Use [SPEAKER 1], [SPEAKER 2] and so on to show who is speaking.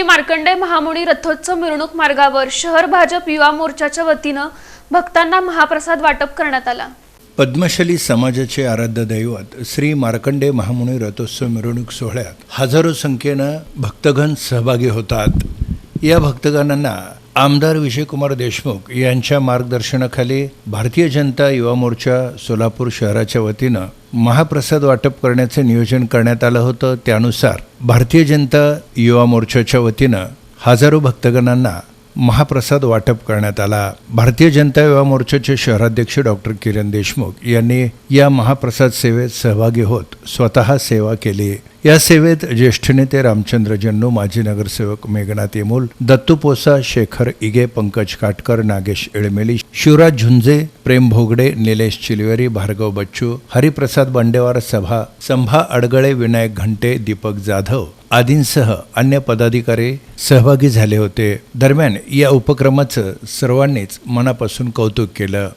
[SPEAKER 1] श्री मार्कंडे महामुनी रथोत्सव मिरवणूक मार्गावर शहर भाजप युवा मोर्चाच्या वतीनं भक्तांना महाप्रसाद वाटप करण्यात आला.
[SPEAKER 2] पद्मशली समाजाचे आराध्य दैवत श्री मार्कंडे महामुनी रथोत्सव मिरवणूक सोहळ्यात हजारो संख्येनं भक्तगण सहभागी होतात. या भक्तगणांना आमदार विजयकुमार देशमुख यांच्या मार्गदर्शनाखाली भारतीय जनता युवा मोर्चा सोलापूर शहराच्या वतीनं महाप्रसाद वाटप करण्याचे नियोजन करण्यात आलं होतं. त्यानुसार भारतीय जनता युवा मोर्चाच्या वतीनं हजारो भक्तगणांना महाप्रसाद वाटप करण्यात आला. भारतीय जनता युवा मोर्चाचे शहराध्यक्ष डॉक्टर किरण देशमुख यांनी या महाप्रसाद सेवेत सहभागी होत स्वतः सेवा केली. या सेवेत ज्येष्ठ नेते रामचंद्र जन्नू माजी नगरसेवक मेघनाथ येमोल दत्तू पोसा शेखर इगे पंकज काटकर नागेश एळमेली शिवराज झुंजे प्रेम भोगडे निलेश चिलवेरी भार्गव बच्चू हरिप्रसाद बंडेवार सभा संभा अडगळे विनायक घंटे दीपक जाधव आदींसह अन्य पदाधिकारी सहभागी झाले होते. दरम्यान या उपक्रमाचं सर्वांनीच मनापासून कौतुक केलं.